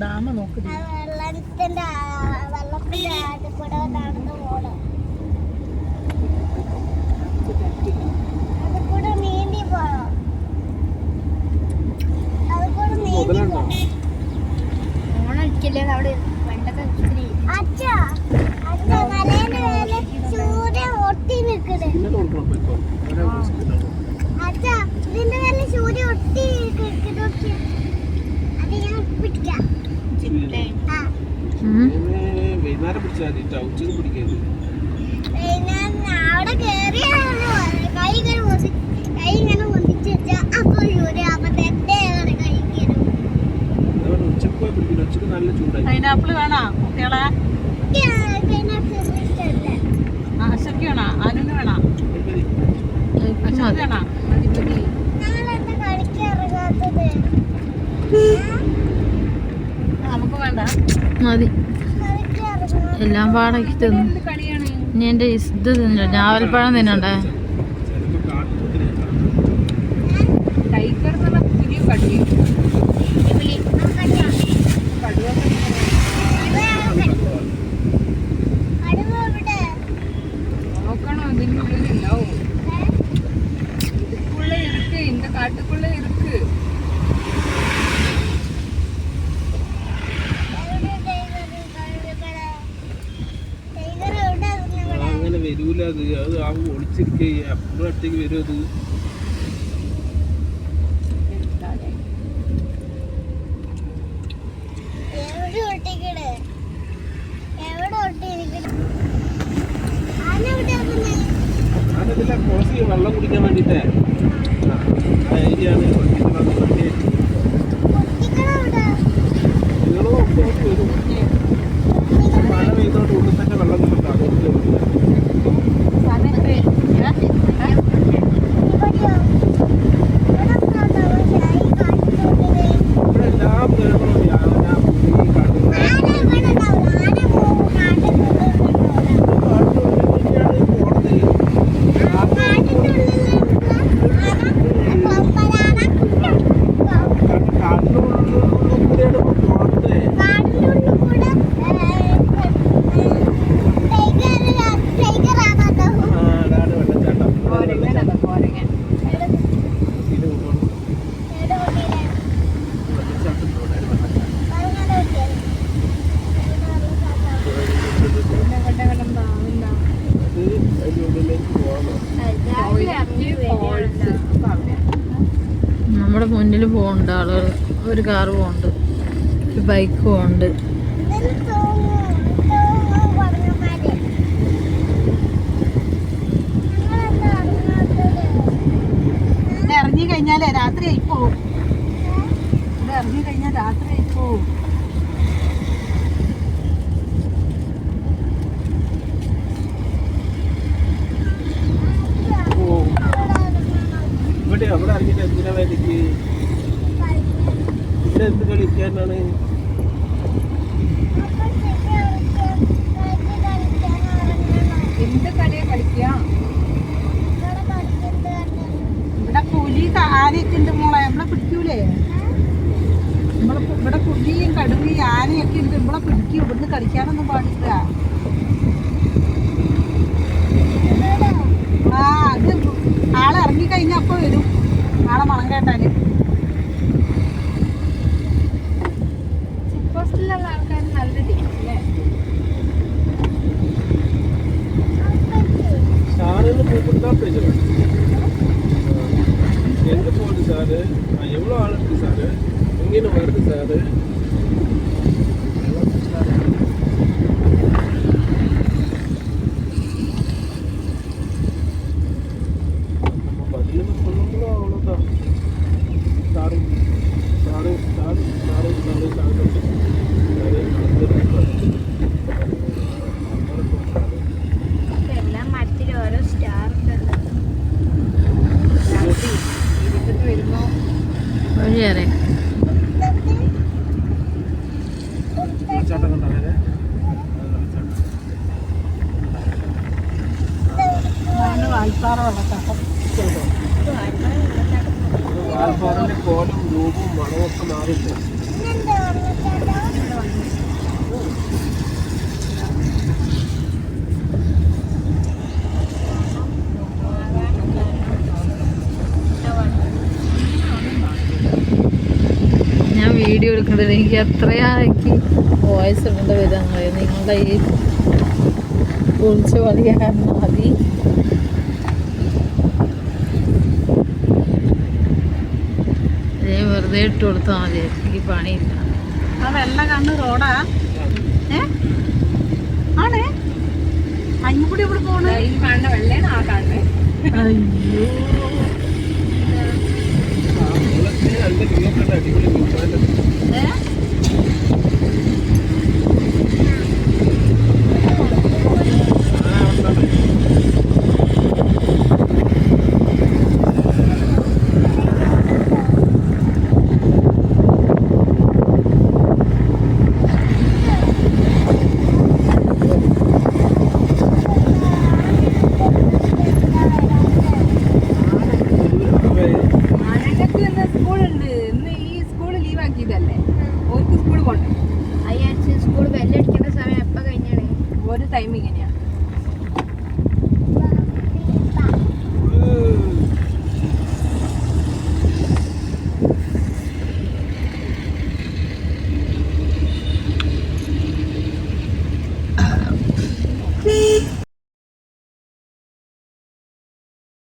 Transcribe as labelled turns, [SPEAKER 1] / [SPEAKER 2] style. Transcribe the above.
[SPEAKER 1] Dam നോക്കി
[SPEAKER 2] വെള്ളത്തിന്റെ ആ- വെള്ളത്തിന്റെ ആദ്യ കൂടെ നടന്നു പോണം അത് കൂടെ നീന്തി പോണം. അത് കൂടെ നീന്തി
[SPEAKER 3] മുതലുണ്ടോ
[SPEAKER 2] പോണം.
[SPEAKER 4] അവിടെ പണ്ടൊക്കെ ഇത്തിരി
[SPEAKER 2] അച്ഛാ അച്ഛാ മലേന്റെ മേലെ സൂര്യൻ ഒട്ടി അച്ഛാ ഇതിന്റെ മേലെ സൂര്യൻ ഒട്ടി
[SPEAKER 3] ഉച്ചയ്ക്ക് പോയി പിടിക്കില്ല ഉച്ചയ്ക്ക് നല്ല ചൂടായി.
[SPEAKER 1] പൈനാപ്പിൾ വേണോ കുട്ടികളെ? ആശയ്ക്ക് വേണോ അനുന് വേണോ?
[SPEAKER 3] മതി.
[SPEAKER 1] അശ്വതി വേണോ? മതി മതി നമുക്ക് വേണ്ട.
[SPEAKER 5] മതി. എല്ലാം പാടക്കി തിന്നു. ഇനി എന്റെ ഇത് തിന്നോ ഞാവൽപ്പഴം തിന്നണ്ടേ?
[SPEAKER 3] കാട്ടുപോത്തിനെ
[SPEAKER 1] കൈക്കറുന്ന പുതിയ
[SPEAKER 3] അത് അത് ആ ഒളിച്ചിരിക്കുക അപ്പുറം അടുത്തേക്ക് വരും അത്.
[SPEAKER 2] കുറച്ച്?
[SPEAKER 3] ഞാനതില്ല ചെയ്യും വെള്ളം കുടിക്കാൻ വേണ്ടിട്ടേ ആ
[SPEAKER 5] മുന്നിൽ പോകുന്നുണ്ട് ആളുകൾ ഒരു കാറ് പോകുന്നുണ്ട് ഒരു ബൈക്ക് പോകുന്നുണ്ട്
[SPEAKER 1] ഇറങ്ങി കഴിഞ്ഞാലേ രാത്രി ആയി പോവും. ഇത് ഇറങ്ങി കഴിഞ്ഞാൽ രാത്രി ആയി പോവും
[SPEAKER 3] ഓ ഇവിടെ അവിടെ ഇറങ്ങിയിട്ട് വേണ്ടിക്ക് ഇവിടെ എന്ത് കളിക്കാനാണ്?
[SPEAKER 1] എന്ത് കളിയാ കളിക്കുക ഇവിടെ പുലി ആനയൊക്കെ ഉണ്ട് മോളെ. നമ്മളെ പിടിക്കൂലേ? നമ്മളെ ഇവിടെ പുലിയും കടുവയും ആനയൊക്കെ ഉണ്ട്. നമ്മളെ പിടിക്കും. ഇവിടുന്ന് കളിക്കാനൊന്നും പാടില്ല.
[SPEAKER 3] கொடுத்தா எங்கே போகுது நான் எவ்வளோ ஆளுக்கு சார்? எங்கேன்னு வருது சாரு? ഹോറിന്റെ കോലും രൂപവും മണമൊക്കെ മാറില്ല
[SPEAKER 2] ഞാൻ വീഡിയോ
[SPEAKER 5] എടുക്കേണ്ടത് എനിക്ക് എത്രയാ വോയിസ് ഇടേണ്ട വരാൻ നിങ്ങളുടെ ഈ ഒളിച്ചു കളി മതി. വെറുതെ ഇട്ട് കൊടുത്താൽ മതി. ഈ പണിയില്ല.
[SPEAKER 2] ആ വെള്ള കണ്ണ് റോഡാ? ഏ? ആണേ? അഞ്ഞുകൂടി ഇവിടെ പോണേ?
[SPEAKER 4] കാണുന്ന വെള്ളയാണ് ആ കാണുന്നത്
[SPEAKER 2] അയ്യോ. ഏ?
[SPEAKER 4] പോണ്ടേ അയ്യാഴ്ച സ്കൂൾ ബെല്ലടിക്കേണ്ട സമയം എപ്പോൾ കഴിഞ്ഞാണ്? ഒരു ടൈം ഇങ്ങനെയാ.